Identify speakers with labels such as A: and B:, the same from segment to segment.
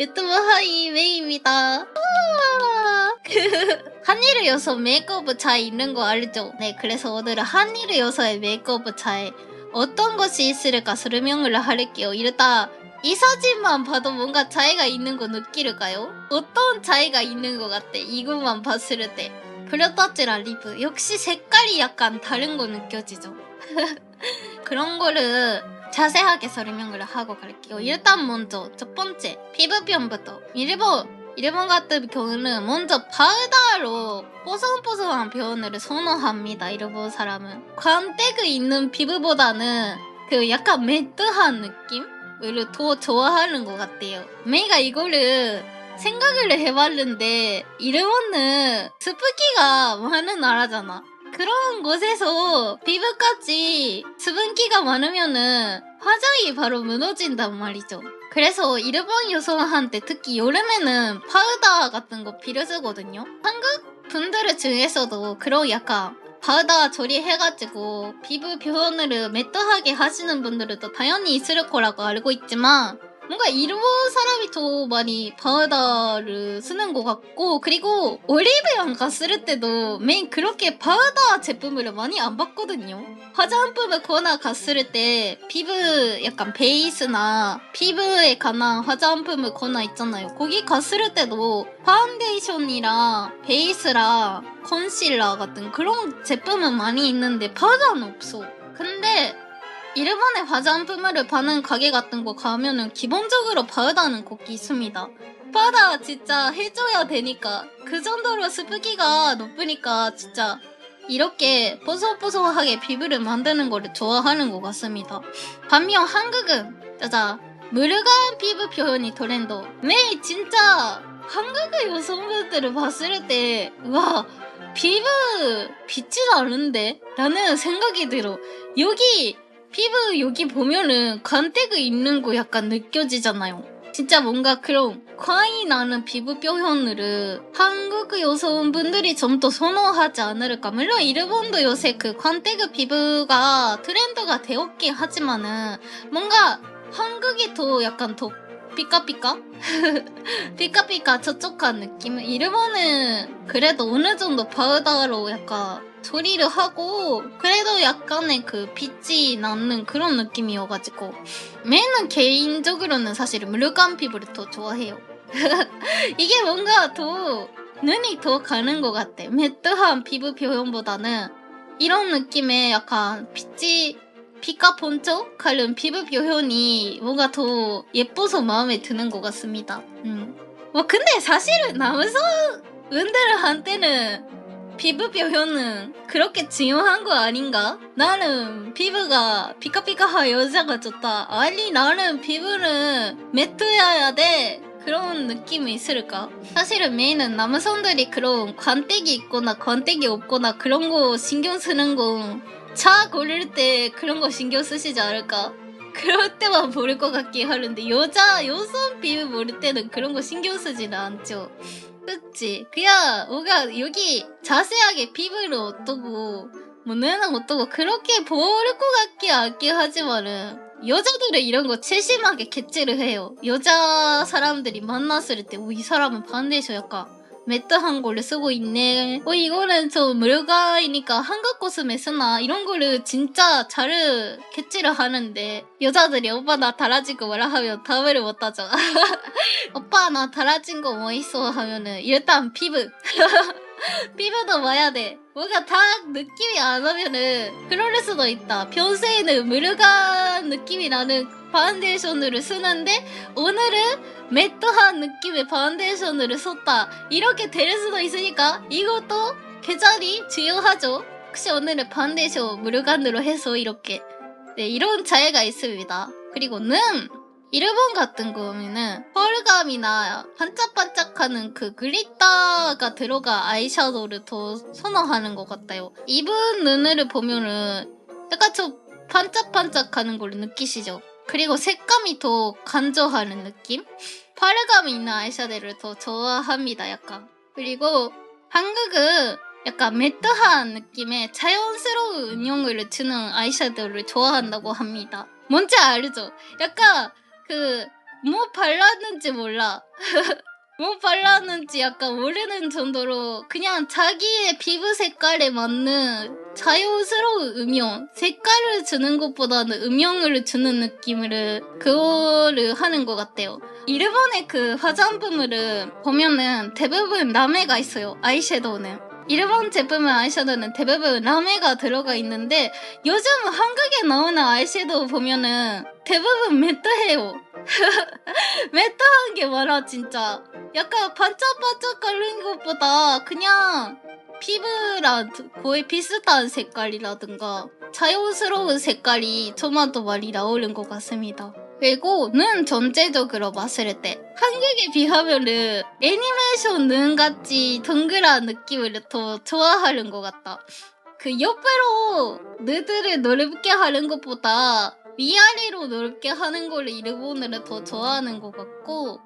A: 유튜브 하이 메이입니다. 아, 그 한일의 요소 메이크업 차이 있는 거 알죠? 네, 그래서 오늘은 한일의 요소의 메이크업 차이 어떤 것이 있을까 설명을 할게요. 일단 이 사진만 봐도 뭔가 차이가 있는 거 느끼를까요? 어떤 차이가 있는 것 같아? 이것만 봤을 때. 브려터즈랑 리브 역시 색깔이 약간 다른 거 느껴지죠? 그런 거를 자세하게 설명을 하고 갈게요. 일단 먼저 첫 번째 피부병부터 일본 일본 같은 경우는 먼저 파우더로 뽀송뽀송한 표현을 선호합니다. 일본 사람은 광택이 있는 피부보다는 그 약간 매트한 느낌을 더 좋아하는 것 같아요. 메이가 이거를 생각을 해봤는데 일본은 스프기가 많은 나라잖아. 그런 곳에서 피부까지 수분기가 많으면은 화장이 바로 무너진단 말이죠. 그래서 일본 여성한테 특히 여름에는 파우더 같은 거 필요 쓰거든요. 한국 분들 중에서도 그런 약간 파우더 조리해가지고 피부 표현을 매트하게 하시는 분들도 당연히 있을 거라고 알고 있지만 뭔가 일본 사람이 더 많이 파우더를 쓰는 것 같고 그리고 올리브영 갔을 때도 메인 그렇게 파우더 제품을 많이 안 봤거든요. 화장품을 거나 갔을 때 피부 약간 베이스나 피부에 관한 화장품을 거나 있잖아요. 거기 갔을 때도 파운데이션이랑 베이스랑 컨실러 같은 그런 제품은 많이 있는데 파우더는 없어. 근데 일본의 화장품을 파는 가게 같은 거 가면은 기본적으로 파우더는 꼭 있습니다. 파우더 진짜 해줘야 되니까 그 정도로 스프기가 높으니까 진짜 이렇게 뽀송뽀송하게 피부를 만드는 거를 좋아하는 것 같습니다. 반면 한국은 짜자 무르간 피부 표현이 트렌드. 네 진짜 한국의 여성분들을 봤을 때 와 피부 빛이 나는데? 라는 생각이 들어. 여기 피부 여기 보면은 간택이 있는 거 약간 느껴지잖아요. 진짜 뭔가 그런 광이 나는 피부 표현을 한국 여성분들이 좀 더 선호하지 않을까. 물론 일본도 요새 그 광택 피부가 트렌드가 되었긴 하지만은 뭔가 한국이 더 약간 더 피카피카? 피카피카 저쪽한 느낌? 일본은 그래도 어느 정도 파우더로 약간 조리를 하고 그래도 약간의 그 빛이 나는 그런 느낌이어가지고 메는 개인적으로는 사실 물감 피부를 더 좋아해요. 이게 뭔가 더 눈이 더 가는 것 같아. 매트한 피부 표현보다는 이런 느낌의 약간 빛이 피카 번쩍하는 피부 표현이 뭔가 더 예뻐서 마음에 드는 것 같습니다. 음. 뭐 근데 사실은 남성분들한테는 피부 표현은 그렇게 중요한 거 아닌가? 나는 피부가 피카피카한 여자가 좋다. 아니 나는 피부는 매트여야 돼. 그런 느낌이 있을까? 사실은 메인은 남성들이 그런 관택이 있거나 관택이 없거나 그런 거 신경 쓰는 건차 고를 때 그런 거 신경 쓰시지 않을까? 그럴 때만 모를 것 같긴 하는데 여자 여성 피부 모를 때는 그런 거 신경 쓰지는 않죠. 그치? 그냥 뭔가 여기 자세하게 피부를 어떠고 뭐 눈은 어떠고 그렇게 모를 것 같긴 않긴 하지만은 여자들은 이런 거 세심하게 캐치를 해요. 여자 사람들이 만났을 때, 오, 이 사람은 반대에서 약간 매트한 거를 쓰고 있네. 어, 이거는 저 물가이니까 한국 코스메 쓰나? 이런 거를 진짜 잘 캐치를 하는데, 여자들이 오빠 나 달라진 거 뭐라 하면 답을 못 하죠. 오빠 나 달라진 거 뭐 있어? 하면은, 일단 피부. 피부도 봐야 돼. 뭔가 딱 느낌이 안 오면은 그럴 수도 있다. 평소에는 무르간 느낌이 나는 파운데이션을 쓰는데 오늘은 매트한 느낌의 파운데이션을 썼다. 이렇게 될 수도 있으니까 이것도 계절이 중요하죠. 혹시 오늘은 파운데이션 무르간으로 해서 이렇게 네 이런 차이가 있습니다. 그리고 는 일본 같은 거면은 펄감이나 반짝반짝하는 그 글리터가 들어가 아이샤도우를 더 선호하는 것 같아요. 입은 눈을 보면은 약간 좀 반짝반짝하는 걸 느끼시죠? 그리고 색감이 더 간조하는 느낌? 펄감이 있는 아이샤도우를 더 좋아합니다, 약간. 그리고 한국은 약간 매트한 느낌의 자연스러운 은용을 주는 아이샤도우를 좋아한다고 합니다. 뭔지 알죠? 약간 그 뭐 발랐는지 몰라. 뭐 발랐는지 약간 모르는 정도로 그냥 자기의 피부 색깔에 맞는 자연스러운 음영 색깔을 주는 것보다는 음영을 주는 느낌으로 그거를 하는 것 같아요 일본의 그 화장품을 보면은 대부분 라메가 있어요 아이섀도우는 일본 제품의 아이섀도우는 대부분 라메가 들어가 있는데 요즘 한국에 나오는 아이섀도우 보면은 대부분 매트해요 매트한 게 많아 진짜 약간 반짝반짝 거리는 것보다 그냥 피부랑 거의 비슷한 색깔이라든가 자연스러운 색깔이 저마다 많이 나오는 것 같습니다. 그리고 눈 전체적으로 봤을 때 한국에 비하면은 애니메이션 눈 같이 동그란 느낌을 더 좋아하는 것 같다. 그 옆으로 눈들을 넓게 하는 것보다 위아래로 넓게 하는 걸 일본으로 더 좋아하는 것 같고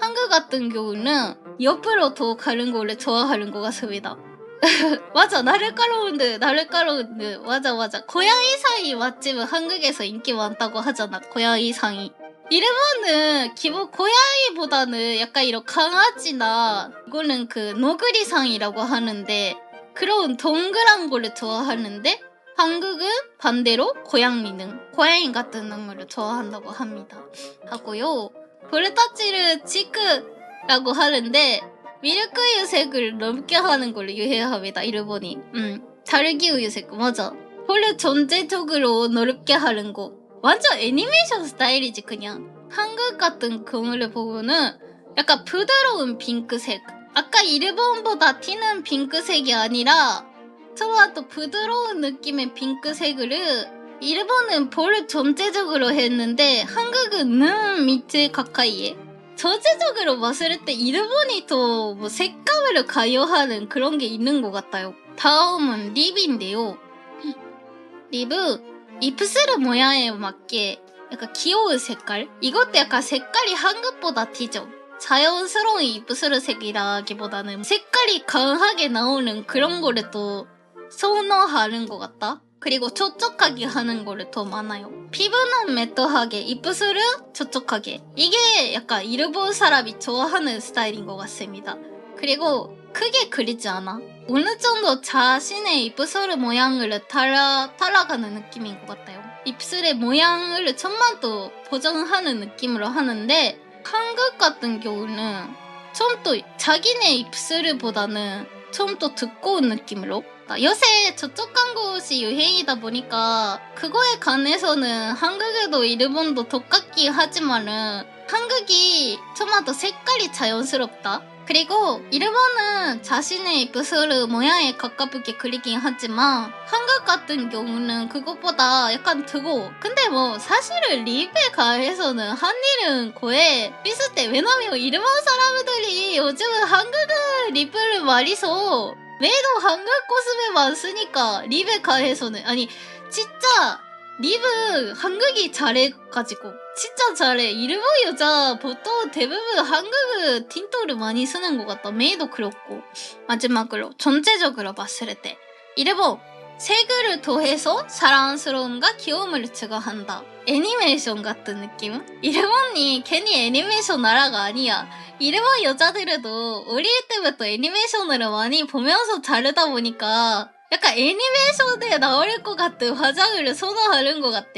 A: 한국 같은 경우는 옆으로 더 가는 거를 좋아하는 것 같습니다. 맞아 나를까로운드 나를까로운드. 맞아 맞아. 고양이 상이 맛집은 한국에서 인기 많다고 하잖아 고양이 상이. 일본은 기본 고양이보다는 약간 이런 강아지나 이거는 그 노그리상이라고 하는데 그런 동그란 거를 좋아하는데 한국은 반대로 고양이는 고양이 같은 동물을 좋아한다고 합니다 하고요 볼타치를 치크라고 하는데 미르크 유색을 넓게 하는 걸로 유행합니다. 일본이. 음, 다르기 유색 맞아. 원래 전체적으로 넓게 하는 거. 완전 애니메이션 스타일이지 그냥. 한국 같은 경우를 보고는 약간 부드러운 핑크색. 아까 일본보다 튀는 핑크색이 아니라 저와도 부드러운 느낌의 핑크색을 일본은 볼 전체적으로 했는데 한국은 눈 밑에 가까이에 전체적으로 봤을 때 일본이 더 뭐 색감을 가요하는 그런 게 있는 것 같아요. 다음은 립인데요. 립은 입술 모양에 맞게 약간 귀여운 색깔? 이것도 약간 색깔이 한국보다 튀죠. 자연스러운 입술 색이라기보다는 색깔이 강하게 나오는 그런 거를 또 선호하는 것 같다. 그리고 촉촉하게 하는 거를 더 많아요. 피부는 매트하게, 입술은 촉촉하게. 이게 약간 일본 사람이 좋아하는 스타일인 것 같습니다. 그리고 크게 그리지 않아. 어느 정도 자신의 입술 모양을 따라, 따라가는 느낌인 것 같아요. 입술의 모양을 천만 더 보정하는 느낌으로 하는데 한국 같은 경우는 좀더 자기네 입술보다는 좀더 두꺼운 느낌으로 요새 저쪽한 곳이 유행이다 보니까 그거에 관해서는 한국에도 일본도 똑같긴 하지만은 한국이 좀더 색깔이 자연스럽다. 그리고 일본은 자신의 입술 모양에 가깝게 그리긴 하지만 한국 같은 경우는 그것보다 약간 두고. 근데 뭐 사실은 립에 관해서는 한일은 거의 비슷해. 왜냐면 일본 사람들이 요즘은 한국은 립을 많이 써 매도 한국 코스메만 쓰니까 관해서는 아니 진짜 립은 한국이 잘해가지고 진짜 잘해. 일본 여자 보통 대부분 한국은 틴토를 많이 쓰는 것 같다. 메이도 그렇고. 마지막으로 전체적으로 봤을 때. 일본 색을 더해서 자랑스러움과 귀여움을 추가한다 애니메이션 같은 느낌? 일본이 괜히 애니메이션 나라가 아니야 일본 여자들도 어릴 때부터 애니메이션을 많이 보면서 자르다 보니까 약간 애니메이션에 나올 것 같은 화장을 선호하는 것 같아.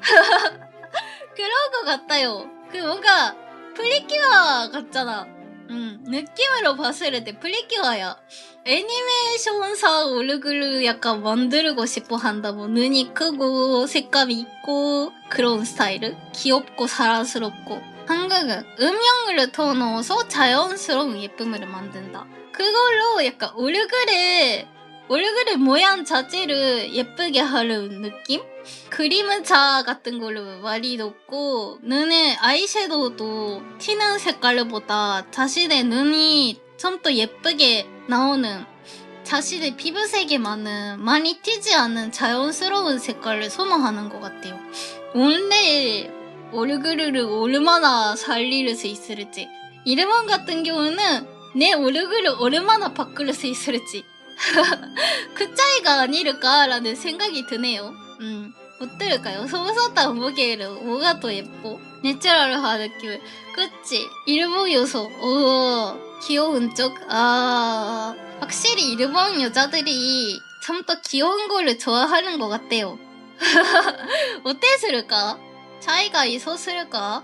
A: 그런 것 같아요. 그 뭔가 프리큐어 같잖아. 음, 느낌으로 봤을 때 프리큐어야. 애니메이션사 얼굴을 약간 만들고 싶어 한다. 뭐 눈이 크고 색감이 있고 그런 스타일. 귀엽고 사랑스럽고. 한국은 음영을 더 넣어서 자연스러운 예쁨을 만든다. 그걸로 약간 얼굴에 얼굴의 모양 자체를 예쁘게 하는 느낌? 그림자 같은 걸로 많이 넣고 눈에 아이섀도우도 튀는 색깔보다 자신의 눈이 좀더 예쁘게 나오는 자신의 피부색에 맞는 많이 튀지 않는 자연스러운 색깔을 선호하는 것 같아요. 원래 얼굴을 얼마나 살릴 수 있을지 일본 같은 경우는 내 얼굴을 얼마나 바꿀 수 있을지 그 차이가 아닐까라는 생각이 드네요. 음. 어떨까요? 소소한 보기에는 뭐가 더 예뻐? 내추럴한 느낌. 그치? 일본 요소. 오, 귀여운 쪽? 아, 확실히 일본 여자들이 좀더 귀여운 거를 좋아하는 것 같대요. 어땠을까? 차이가 있었을까?